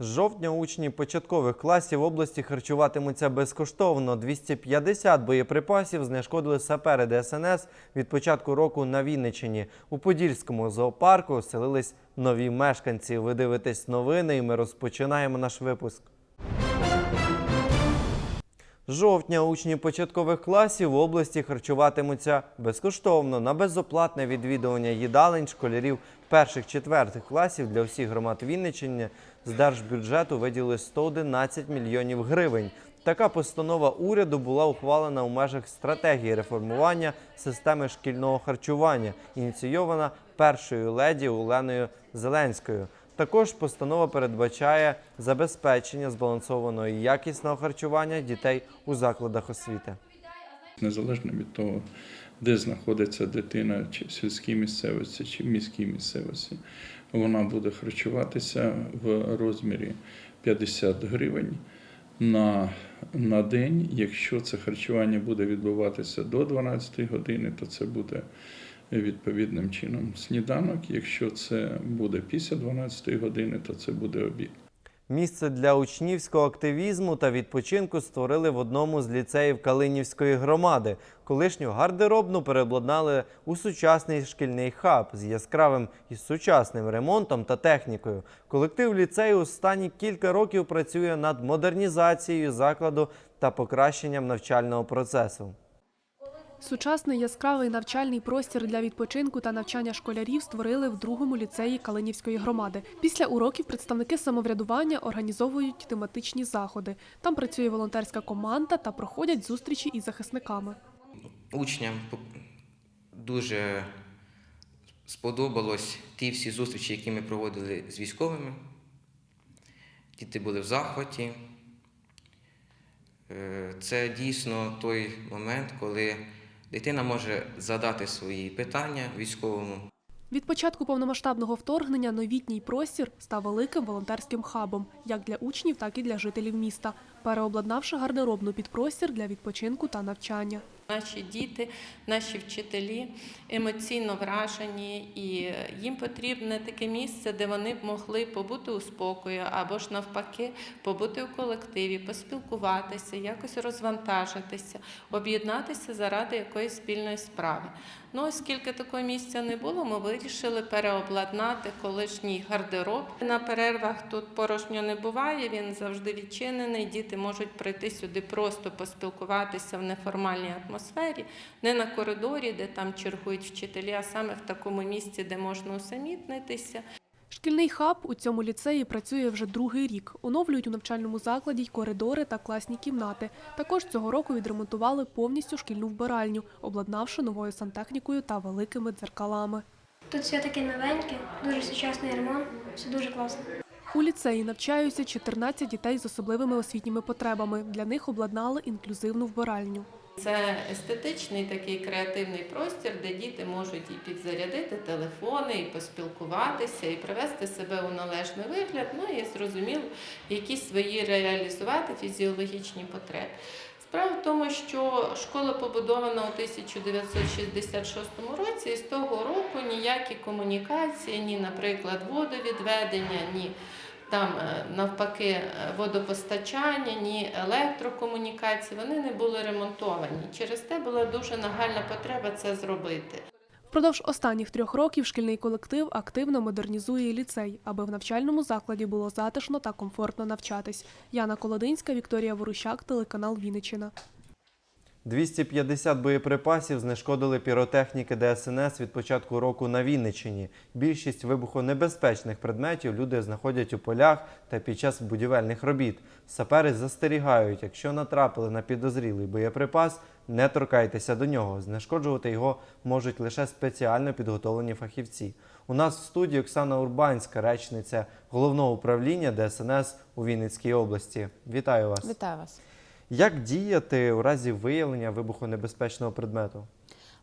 З жовтня учні початкових класів області харчуватимуться безкоштовно. 250 боєприпасів знешкодили сапери ДСНС від початку року на Вінничині. У Подільському зоопарку оселились нові мешканці. Ви дивитесь новини, і ми розпочинаємо наш випуск. Жовтня учні початкових класів в області харчуватимуться безкоштовно на безоплатне відвідування їдалень школярів перших-четвертих класів для всіх громад Вінниччини з держбюджету виділили 111 мільйонів гривень. Така постанова уряду була ухвалена у межах стратегії реформування системи шкільного харчування, ініційована першою леді Оленою Зеленською. Також постанова передбачає забезпечення збалансованого і якісного харчування дітей у закладах освіти. Незалежно від того, де знаходиться дитина, чи в сільській місцевості, чи в міській місцевості, вона буде харчуватися в розмірі 50 гривень на, на день. Якщо це харчування буде відбуватися до 12 години, то це буде відповідним чином сніданок. Якщо це буде після 12 години, то це буде обід. Місце для учнівського активізму та відпочинку створили в одному з ліцеїв Калинівської громади. Колишню гардеробну переобладнали у сучасний шкільний хаб з яскравим і сучасним ремонтом та технікою. Колектив ліцею останні кілька років працює над модернізацією закладу та покращенням навчального процесу. Сучасний яскравий навчальний простір для відпочинку та навчання школярів створили в другому ліцеї Калинівської громади. Після уроків представники самоврядування організовують тематичні заходи. Там працює волонтерська команда та проходять зустрічі із захисниками. Учням дуже сподобалось ті всі зустрічі, які ми проводили з військовими. Діти були в захваті. Е, Це дійсно той момент, коли дитина може задати свої питання військовому. Від початку повномасштабного вторгнення новітній простір став великим волонтерським хабом як для учнів, так і для жителів міста, переобладнавши гардеробну під простір для відпочинку та навчання. Наші діти, наші вчителі емоційно вражені, і їм потрібне таке місце, де вони б могли побути у спокої, або ж навпаки, побути у колективі, поспілкуватися, якось розвантажитися, об'єднатися заради якоїсь спільної справи. Ну, оскільки такого місця не було, ми вирішили переобладнати колишній гардероб. На перервах тут порожньо не буває, він завжди відчинений. Можуть прийти сюди просто поспілкуватися в неформальній атмосфері, не на коридорі, де там чергують вчителі, а саме в такому місці, де можна усамітнитися. Шкільний хаб у цьому ліцеї працює вже другий рік. Оновлюють у навчальному закладі й коридори та класні кімнати. Також цього року відремонтували повністю шкільну вбиральню, обладнавши новою сантехнікою та великими дзеркалами. Тут все таке новеньке, дуже сучасний ремонт, все дуже класно. У ліцеї навчаються 14 дітей з особливими освітніми потребами. Для них обладнали інклюзивну вбиральню. Це естетичний такий креативний простір, де діти можуть і підзарядити телефони, і поспілкуватися, і привести себе у належний вигляд, ну і зрозуміло, якісь свої реалізувати фізіологічні потреби. Справа в тому, що школа побудована у 1966 році, і з того року ніякі комунікації, ні, наприклад, водовідведення, ні там е, навпаки е, водопостачання, ні електрокомунікації, вони не були ремонтовані. Через те була дуже нагальна потреба це зробити. Впродовж останніх трьох років шкільний колектив активно модернізує ліцей, аби в навчальному закладі було затишно та комфортно навчатись. Яна Колодинська, Вікторія Ворущак, телеканал Вінниччина. 250 боєприпасів знешкодили піротехніки ДСНС від початку року на Вінниччині. Більшість вибухонебезпечних предметів люди знаходять у полях та під час будівельних робіт. Сапери застерігають, якщо натрапили на підозрілий боєприпас, не торкайтеся до нього. Знешкоджувати його можуть лише спеціально підготовлені фахівці. У нас в студії Оксана Урбанська, речниця головного управління ДСНС у Вінницькій області. Вітаю вас. Вітаю вас. Як діяти у разі виявлення вибухонебезпечного предмету?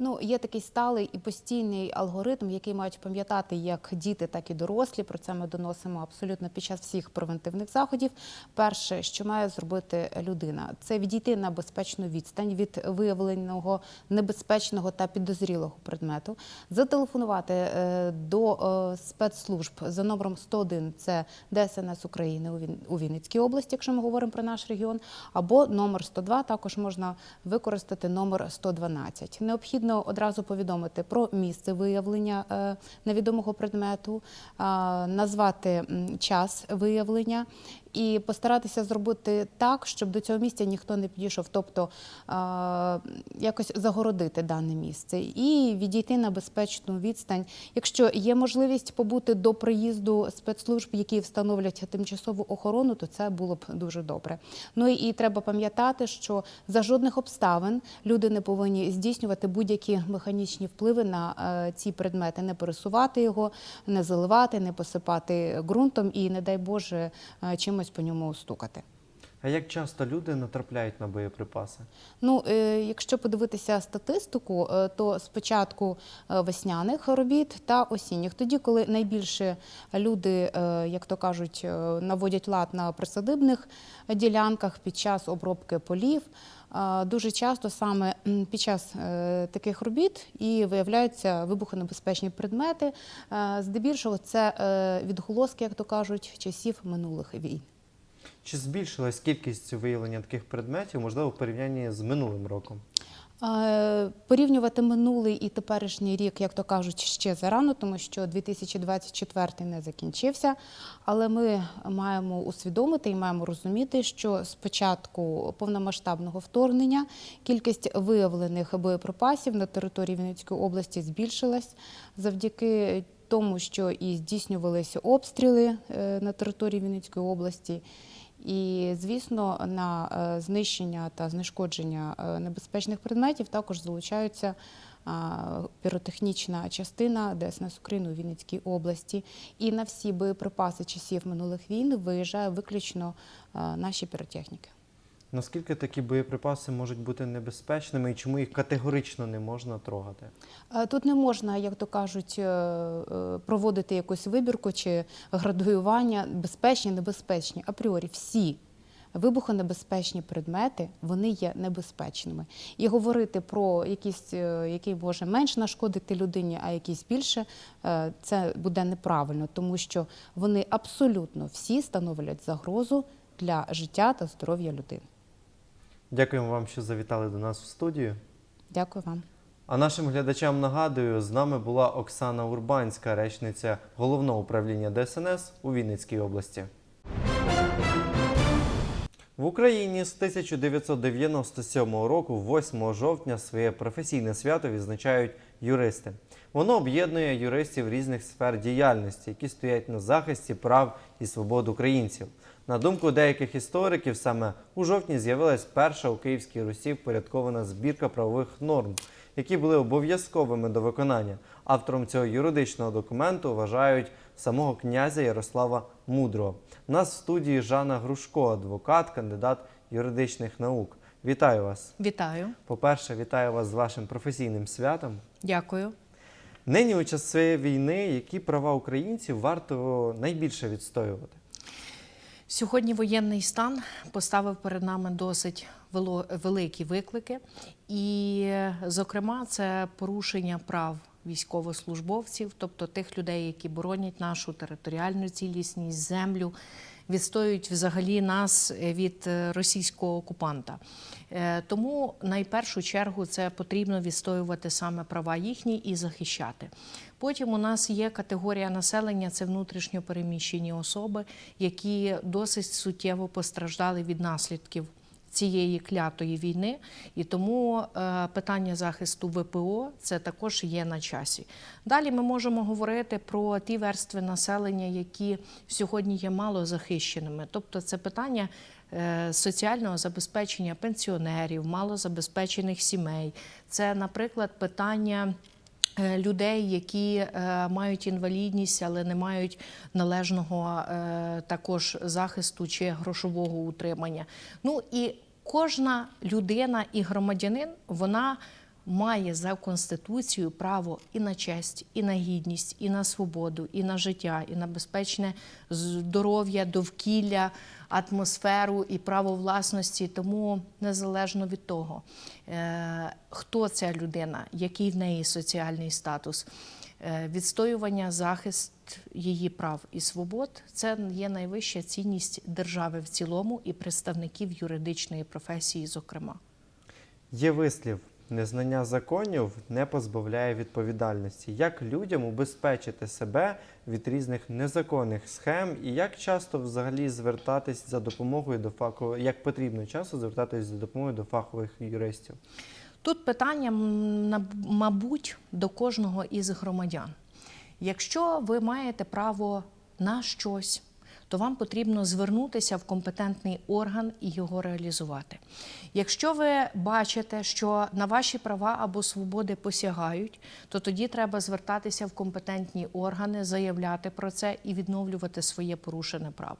Ну, є такий сталий і постійний алгоритм, який мають пам'ятати як діти, так і дорослі. Про це ми доносимо абсолютно під час всіх превентивних заходів. Перше, що має зробити людина, це відійти на безпечну відстань від виявленого небезпечного та підозрілого предмету, зателефонувати е, до е, спецслужб за номером 101, це ДСНС України у Вінницькій області, якщо ми говоримо про наш регіон, або номер 102, також можна використати номер 112. Необхідно одразу повідомити про місце виявлення е, невідомого предмету, назвати час виявлення. І постаратися зробити так, щоб до цього місця ніхто не підійшов, тобто якось загородити дане місце і відійти на безпечну відстань. Якщо є можливість побути до приїзду спецслужб, які встановлять тимчасову охорону, то це було б дуже добре. Ну і треба пам'ятати, що за жодних обставин люди не повинні здійснювати будь-які механічні впливи на е, ці предмети, не пересувати його, не заливати, не посипати ґрунтом і, не дай Боже, е, чимось по ньому стукати. А як часто люди натрапляють на боєприпаси? Ну, е, якщо подивитися статистику, е, то спочатку е, весняних робіт та осінніх, тоді, коли найбільше люди, як то кажуть, наводять лад на присадибних ділянках під час обробки полів. Дуже часто саме під час таких робіт і виявляються вибухонебезпечні предмети. Здебільшого це відголоски, як то кажуть, часів минулих війн. Чи збільшилась кількість виявлення таких предметів, можливо, в порівнянні з минулим роком? Е, Порівнювати минулий і теперішній рік, як то кажуть, ще зарано, тому що 2024 не закінчився. Але ми маємо усвідомити і маємо розуміти, що з початку повномасштабного вторгнення кількість виявлених боєприпасів на території Вінницької області збільшилась завдяки тому, що і здійснювалися обстріли е, на території Вінницької області. І, звісно, на е, знищення та знешкодження е, небезпечних предметів також залучаються піротехнічна частина ДСНС України у Вінницькій області. І на всі боєприпаси часів минулих війн виїжджає виключно е, наші піротехніки. Наскільки такі боєприпаси можуть бути небезпечними і чому їх категорично не можна трогати? Е, Тут не можна, як то кажуть, е, е, проводити якусь вибірку чи градуювання, безпечні, небезпечні. Апріорі всі вибухонебезпечні предмети вони є небезпечними. І говорити про якісь, який може менш нашкодити людині, а якийсь більше, це буде неправильно, тому що вони абсолютно всі становлять загрозу для життя та здоров'я людини. Дякуємо вам, що завітали до нас в студію. Дякую вам. А нашим глядачам нагадую, з нами була Оксана Урбанська, речниця головного управління ДСНС у Вінницькій області. В Україні з 1997 року, 8 жовтня, своє професійне свято відзначають юристи. Воно об'єднує юристів різних сфер діяльності, які стоять на захисті прав і свобод українців. На думку деяких істориків, саме у жовтні з'явилась перша у Київській Русі впорядкована збірка правових норм, які були обов'язковими до виконання. Автором цього юридичного документу вважають самого князя Ярослава Мудрого. У нас в студії Жанна Грушко, адвокат, кандидат юридичних наук. Вітаю вас! Вітаю, По-перше, вітаю вас з вашим професійним святом. дякую. Нині у часи війни, які права українців варто найбільше відстоювати? Сьогодні воєнний стан поставив перед нами досить великі виклики, і, зокрема, це порушення прав військовослужбовців, тобто тих людей, які боронять нашу територіальну цілісність, землю, відстоюють взагалі нас від е, російського окупанта. Е, Тому найпершу чергу це потрібно відстоювати саме права їхні і захищати. Потім у нас є категорія населення це внутрішньо переміщені особи, які досить суттєво постраждали від наслідків цієї клятої війни, і тому е, питання захисту ВПО це також є на часі. Далі ми можемо говорити про ті верстви населення, які сьогодні є мало захищеними, тобто це питання. е, Соціального забезпечення пенсіонерів, малозабезпечених сімей, це, наприклад, питання людей, які е, мають інвалідність, але не мають належного е, також захисту чи грошового утримання. Ну і кожна людина і громадянин вона має за конституцією право і на честь, і на гідність, і на свободу, і на життя, і на безпечне здоров'я, довкілля, атмосферу і право власності. Тому незалежно від того, е, хто ця людина, який в неї соціальний статус, е, відстоювання, захист її прав і свобод це є найвища цінність держави в цілому і представників юридичної професії, зокрема. Є вислів: незнання законів не позбавляє відповідальності. Як людям убезпечити себе від різних незаконних схем, і як часто взагалі звертатись за допомогою до фахових, як потрібно часто звертатись за допомогою до фахових юристів? Тут питання, мабуть, до кожного із громадян. Якщо ви маєте право на щось, то вам потрібно звернутися в компетентний орган і його реалізувати. Якщо ви бачите, що на ваші права або свободи посягають, то тоді треба звертатися в компетентні органи, заявляти про це і відновлювати своє порушене право.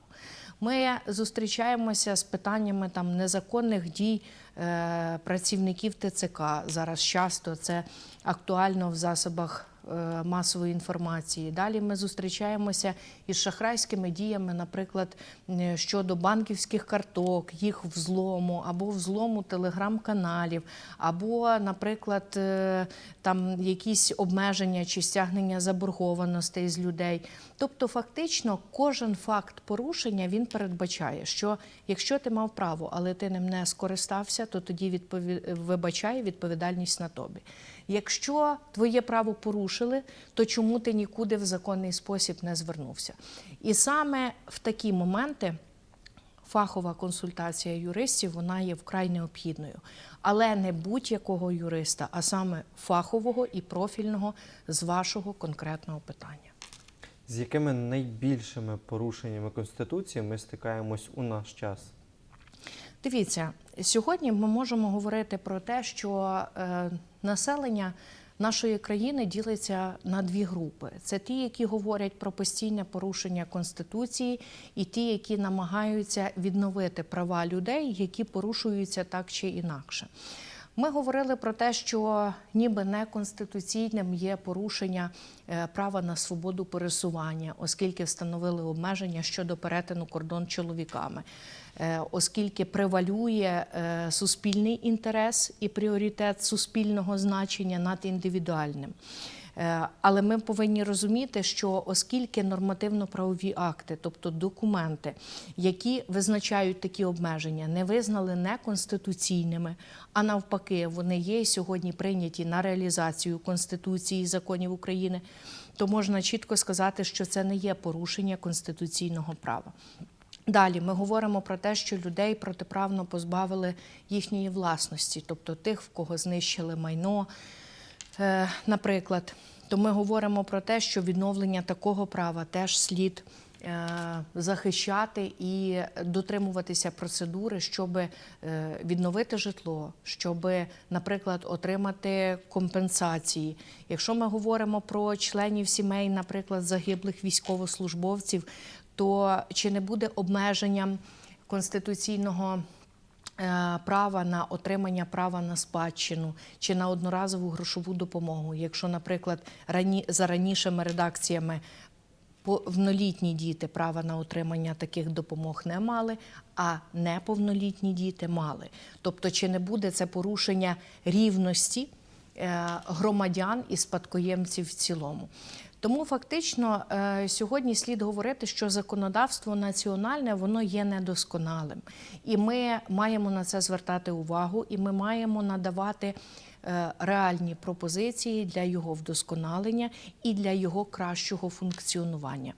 Ми зустрічаємося з питаннями там незаконних дій е, працівників ТЦК. Зараз часто це актуально в засобах масової інформації. Далі ми зустрічаємося із шахрайськими діями, наприклад, е, щодо банківських карток, їх взлому, або взлому телеграм-каналів, або, наприклад, е, там якісь обмеження чи стягнення заборгованостей з людей. Тобто, фактично, кожен факт порушення він передбачає, що якщо ти мав право, але ти ним не скористався, то тоді відпові... вибачає відповідальність на тобі. Якщо твоє право порушили, то чому ти нікуди в законний спосіб не звернувся? І саме в такі моменти фахова консультація юристів вона є вкрай необхідною, але не будь-якого юриста, а саме фахового і профільного з вашого конкретного питання. З якими найбільшими порушеннями Конституції ми стикаємось у наш час? Дивіться, сьогодні ми можемо говорити про те, що е, населення нашої країни ділиться на дві групи: це ті, які говорять про постійне порушення конституції, і ті, які намагаються відновити права людей, які порушуються так чи інакше. Ми говорили про те, що ніби неконституційним є порушення е, права на свободу пересування, оскільки встановили обмеження щодо перетину кордон чоловіками, Е, оскільки превалює е, суспільний інтерес і пріоритет суспільного значення над індивідуальним. Е, Але ми повинні розуміти, що оскільки нормативно-правові акти, тобто документи, які визначають такі обмеження, не визнали неконституційними, а навпаки, вони є сьогодні прийняті на реалізацію Конституції і законів України, то можна чітко сказати, що це не є порушення конституційного права. Далі ми говоримо про те, що людей протиправно позбавили їхньої власності, тобто тих, в кого знищили майно, наприклад, то ми говоримо про те, що відновлення такого права теж слід е, захищати і дотримуватися процедури, щоб е, відновити житло, щоб, наприклад, отримати компенсації. Якщо ми говоримо про членів сімей, наприклад, загиблих військовослужбовців, то чи не буде обмеженням конституційного е, права на отримання права на спадщину чи на одноразову грошову допомогу. Якщо, наприклад, рані, за ранішими редакціями повнолітні діти права на отримання таких допомог не мали, а неповнолітні діти мали. Тобто, чи не буде це порушення рівності е, громадян і спадкоємців в цілому? Тому фактично е, сьогодні слід говорити, що законодавство національне воно є недосконалим, і ми маємо на це звертати увагу, і ми маємо надавати е, реальні пропозиції для його вдосконалення і для його кращого функціонування.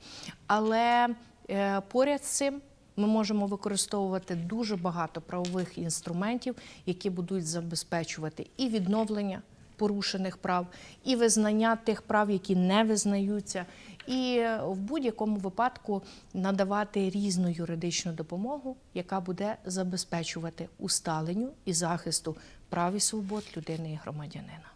Але е, поряд з цим. Ми можемо використовувати дуже багато правових інструментів, які будуть забезпечувати і відновлення порушених прав, і визнання тих прав, які не визнаються, і в будь-якому випадку надавати різну юридичну допомогу, яка буде забезпечувати усталенню і захисту прав і свобод людини і громадянина.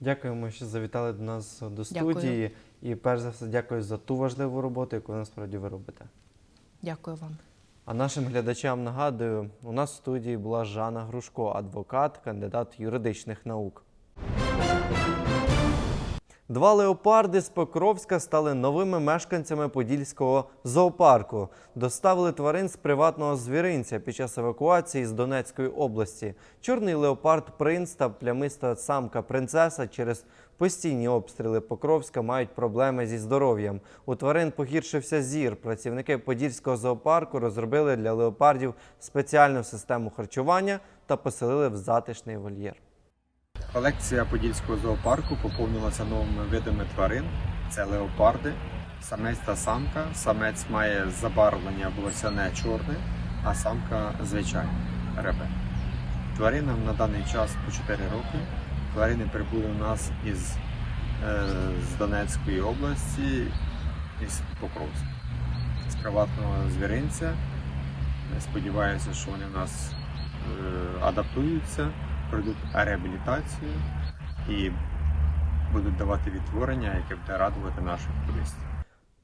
Дякуємо, що завітали до нас до Дякую. студії. І перш за все, дякую за ту важливу роботу, яку насправді ви робите. Дякую вам. А нашим глядачам нагадую, у нас в студії була Жанна Грушко, адвокат, кандидат юридичних наук. Два леопарди з Покровська стали новими мешканцями Подільського зоопарку. Доставили тварин з приватного звіринця під час евакуації з Донецької області. Чорний леопард принц та плямиста самка принцеса через постійні обстріли Покровська мають проблеми зі здоров'ям. У тварин погіршився зір. Працівники Подільського зоопарку розробили для леопардів спеціальну систему харчування та поселили в затишний вольєр. Колекція Подільського зоопарку поповнилася новими видами тварин. Це леопарди, самець та самка. Самець має забарвлення волосяне чорне, а самка звичайна ребе. Тваринам на даний час по 4 роки. Тварини прибули у нас із е, з Донецької області, із Покровська, з приватного звіринця. Сподіваюся, що вони в нас е, адаптуються, пройдуть реабілітацію і будуть давати відтворення, яке буде радувати наших туристів.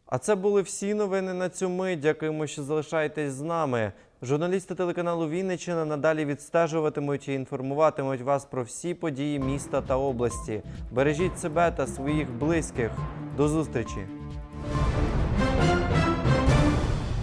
А це були всі новини на цю мить. Дякуємо, що залишаєтесь з нами. Журналісти телеканалу Вінниччина надалі відстежуватимуть і інформуватимуть вас про всі події міста та області. Бережіть себе та своїх близьких. До зустрічі!